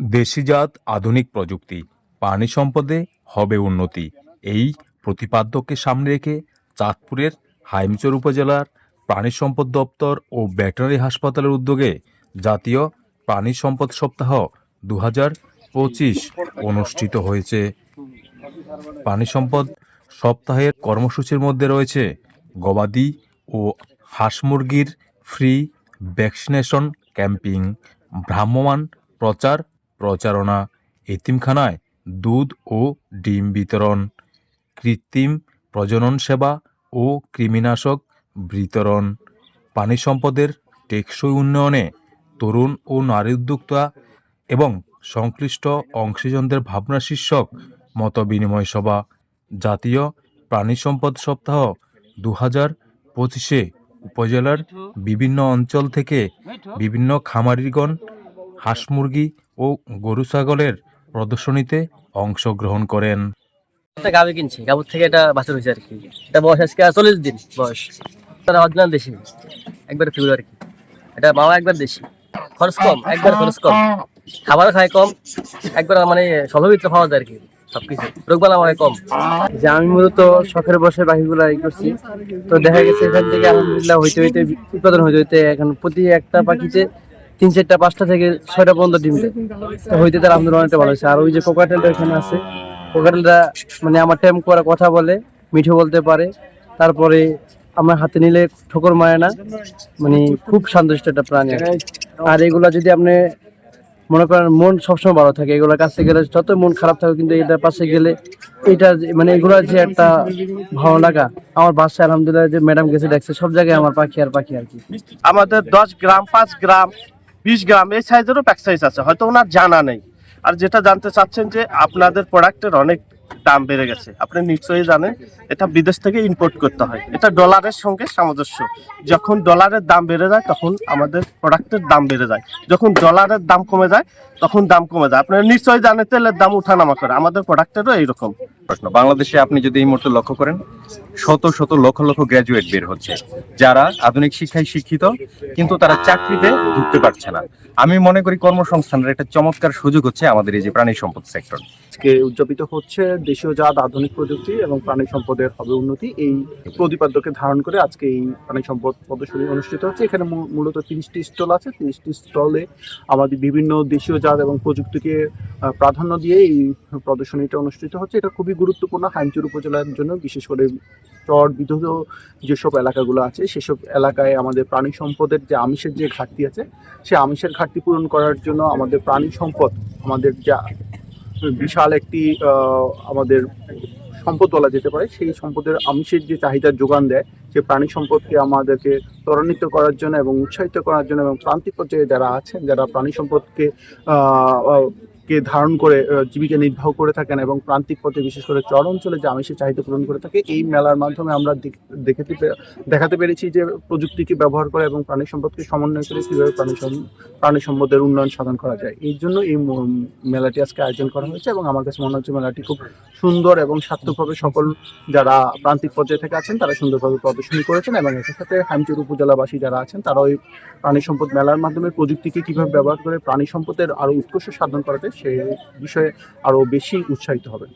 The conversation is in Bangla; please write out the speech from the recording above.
দেশিজাত আধুনিক প্রযুক্তি, প্রাণী সম্পদে হবে উন্নতি। এই প্রতিপাদ্যকে সামনে রেখে চাঁদপুরের হাইমচর উপজেলার প্রাণী সম্পদ দপ্তর ও ব্যাটারি হাসপাতালের উদ্যোগে জাতীয় প্রাণী সম্পদ সপ্তাহ দু হাজার পঁচিশ অনুষ্ঠিত হয়েছে। প্রাণী সম্পদ সপ্তাহের কর্মসূচির মধ্যে রয়েছে গবাদি ও হাঁস মুরগির ফ্রি ভ্যাকসিনেশন ক্যাম্পিং, ভ্রাম্যমাণ প্রচার প্রচারণা, এতিমখানায় দুধ ও ডিম বিতরণ, কৃত্রিম প্রজনন সেবা ও কৃমিনাশক বিতরণ, পানি সম্পদের টেকসই উন্নয়নে তরুণ ও নারী উদ্যোক্তা এবং সংশ্লিষ্ট অংশীজনদের ভাবনা শীর্ষক মত বিনিময় সভা, জাতীয় প্রাণী সম্পদ সপ্তাহ দু হাজার পঁচিশে উপজেলার বিভিন্ন অঞ্চল থেকে বিভিন্ন খামারিগণ হাঁস মুরগি ও গরু ছাগলের প্রদর্শনীতে অংশগ্রহণ করেন। একটা গাভি কিনছি গাভুর থেকে এটা বাছুর হয়েছে আর কি। এটা বয়স আজকে চল্লিশ দিন বয়স। তারা অরিজিনাল দেশি একবার ফিউর আর কি। এটা মামা একবার দেশি খরচ কম একবার খরচ কম। খাবারও খায় কম একবার মানে স্বভাবিত খাওয়া যায় আর কি সবকিছু। রোগবালা আমার কম। যে আমি মূলত শখের বসে পাখিগুলো ই করছি তো দেখা গেছে এখান থেকে আলহামদুলিল্লাহ হইতে হইতে উৎপাদন হইতে হইতে এখন প্রতি একটা পাখিতে তিন চারটা, পাঁচটা থেকে ছয়টা পর্যন্ত ডিম দেয়। তো হইতে তার আলহামদুলিল্লাহ অনেকটা ভালো হয়েছে। আর ওই যে কোকাটেলটা এখানে আছে কোকাটেলটা মানে আমার টেম করা কথা বলে, মিঠো বলতে পারে। তারপরে আমার হাতে নিলে ঠোকর মারে না। মানে খুব শান্তশিষ্ট একটা প্রাণী আর এগুলা যদি আপনি মনে করেন মন সবসময় ভালো থাকে, এগুলোর কাছে গেলে যত মন খারাপ থাকে কিন্তু এটার পাশে গেলে এটা মানে এগুলো যে একটা ভালো লাগা। আমার বাসায় আলহামদুলিল্লাহ যে ম্যাডাম গেছে, দেখছে সব জায়গায় আমার পাখি আর পাখি আর কি। আমাদের দশ গ্রাম, পাঁচ গ্রাম বিশ গ্রাম, এই সাইজেরও প্যাক সাইজ আছে, হয়তো ওনার জানা নেই। আর যেটা জানতে চাচ্ছেন যে আপনাদের প্রোডাক্টের অনেক দাম বেড়ে গেছে। আপনি নিশ্চয়ই জানেন এটা বিদেশ থেকে ইম্পোর্ট করতে হয়। এটা ডলারের সঙ্গে সামঞ্জস্য। যখন ডলারের দাম বেড়ে যায় তখন আমাদের প্রোডাক্টের দাম বেড়ে যায়। যখন ডলারের দাম কমে যায় তখন দাম কমে যায়। আপনারা নিশ্চয়ই জানেন তেলের দাম উঠানামা করে। আমাদের প্রোডাক্টেরও এইরকম। প্রশ্ন বাংলাদেশে আপনি যদি এই মুহূর্তে লক্ষ্য করেন শত শত লক্ষ লক্ষ গ্র্যাজুয়েট বের হচ্ছে। যারা আধুনিক শিক্ষায় শিক্ষিত কিন্তু তারা চাকরিতে ঢুকতে পারছে না। আমি মনে করি কর্মসংস্থানের একটা চমৎকার সুযোগ হচ্ছে আমাদের এই যে প্রাণী সম্পদ সেক্টর আজকে উদযাপিত হচ্ছে দেশীয় জাত আধুনিক প্রযুক্তি এবং প্রাণী সম্পদের হবে উন্নতি, এই প্রতিপাদ্যকে ধারণ করে আজকে এই প্রাণী সম্পদ প্রদর্শনী অনুষ্ঠিত হচ্ছে। এখানে মূলত তিরিশটি স্টল আছে। তিরিশটি স্টলে আমাদের বিভিন্ন দেশীয় জাত এবং প্রযুক্তিকে প্রাধান্য দিয়ে এই প্রদর্শনীটা অনুষ্ঠিত হচ্ছে। এটা খুবই গুরুত্বপূর্ণ হাইমচুর উপজেলার জন্য, বিশেষ করে চর বিধুত যেসব এলাকাগুলো আছে, সেসব এলাকায় আমাদের প্রাণী সম্পদের যে আমিষের যে ঘাটতি আছে সেই আমিষের ঘাটতি পূরণ করার জন্য আমাদের প্রাণী সম্পদ, আমাদের যা বিশাল একটি আমাদের সম্পদ বলা যেতে পারে। সেই সম্পদের আমিষের যে চাহিদার যোগান দেয়, সে প্রাণী সম্পদকে আমাদেরকে ত্বরান্বিত করার জন্য এবং উৎসাহিত করার জন্য এবং প্রান্তিক পর্যায়ে যারা আছেন, যারা প্রাণী সম্পদকে কে ধারণ করে জীবিকা নির্বাহ করে থাকেন এবং প্রান্তিক পথে বিশেষ করে চর অঞ্চলে যে আমিষের চাহিদা পূরণ করে থাকে, এই মেলার মাধ্যমে আমরা দেখ- দেখাতে দেখাতে পেরেছি যে প্রযুক্তিকে ব্যবহার করে এবং প্রাণী সম্পদকে সমন্বয় করে কীভাবে প্রাণী প্রাণী সম্পদের উন্নয়ন সাধন করা যায়। এই জন্য এই মেলাটি আজকে আয়োজন করা হয়েছে এবং আমার কাছে মনে হচ্ছে মেলাটি খুব সুন্দর এবং সার্থকভাবে সকল যারা প্রান্তিক পর্যায়ে থেকে আছেন তারা সুন্দরভাবে প্রদর্শনী করেছেন এবং একই সাথে হামচুর উপজেলাবাসী যারা আছেন তারা ওই প্রাণী সম্পদ মেলার মাধ্যমে প্রযুক্তিকে কীভাবে ব্যবহার করে প্রাণী সম্পদের আরও উৎকর্ষ সাধন করা যায় সেই বিষয়ে আরও বেশি উৎসাহিত হবে